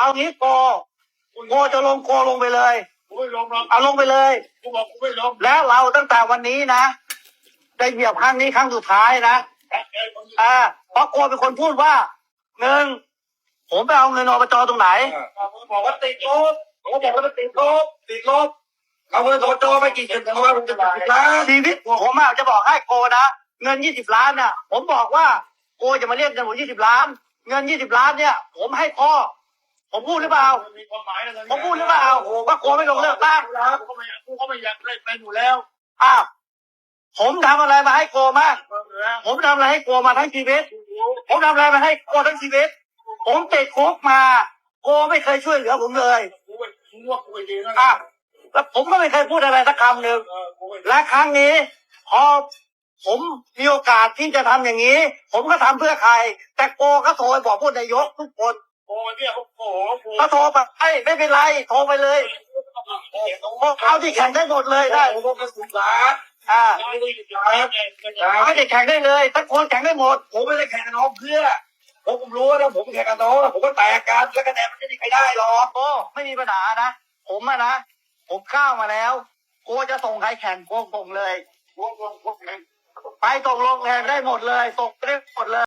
เอางี้โกโกจะลงโกลงไปเลย กูไม่ลงหรอกเอาลงไปเลย กูบอกกูไม่ลงแล้วเราตั้งแต่วันนี้นะได้เหยียบครั้งนี้ครั้งสุดท้ายนะแต่ไอ้คนที่อ่าเพราะโกเป็นคนพูดว่าหนึ่งผมไปเอาเงินอบจตรงไหน มึงบอกว่าติดลบผมก็บอกว่ามันติดลบติดลบเอาเงินโทรโจไปกี่สิบเพราะว่ามันจะติดล้านชีวิตผมอะจะบอกให้โกนะเงินยี่สิบล้านน่ะ ผมบอกว่าโกจะมาเรียกเงินผมยี่สิบล้าน เงินยี่สิบล้านเนี่ย ผมให้พ่อ ผมพูดหรือเปล่า มันมีความหมายอะไรผมพูดหรือเปล่าโอ้ว่าโกไม่ลงเลือกตั้งแล้วกูก็ไม่อยากกูก็ไม่อยากได้เป็นอยู่แล้วอ้าวผมทำอะไรมาให้โกมางผมทำอะไรให้โกมาทั้งชีวิต ผมทำอะไรมาให้โกทั้งชีวิต ผมติดคุกมาโกไม่เคยช่วยเหลือผมเลยกูไม่กูว่ากูไม่ดีนะอ้าวแล้วผมก็ไม่เคยพูดอะไรสักคำหนึ่ง เออกูไม่และครั้งนี้พอผมมีโอกาสที่จะทำอย่างนี้ ผมก็ทำเพื่อใคร แต่โกก็โทรไปบอกผู้นายกทุกคน โอ้เนี่ยเขา โอ้โหกูก็โทรไปเอ้ยไม่เป็นไรโทรไปเลยพวกเขาที่แข่งได้หมดเลยได้ผมก็สุดล้านอ่าไม่ได้สุดล้านเขาที่แข่งได้เลยทุกคนแข่งได้หมด ผมไม่ได้แข่งกับน้องเพื่อผมผมรู้ว่าถ้าผมแข่งกับน้องผมก็แตกกันแล้วคะแนนมันไม่มีใครได้หรอกโอ้ไม่มีปัญหานะผมอะนะผมก้าวมาแล้วโกจะส่งใครแข่งโกส่งเลยผมผมผมแข่งไปตกลงแข่งได้หมดเลยส่งได้หมดเลย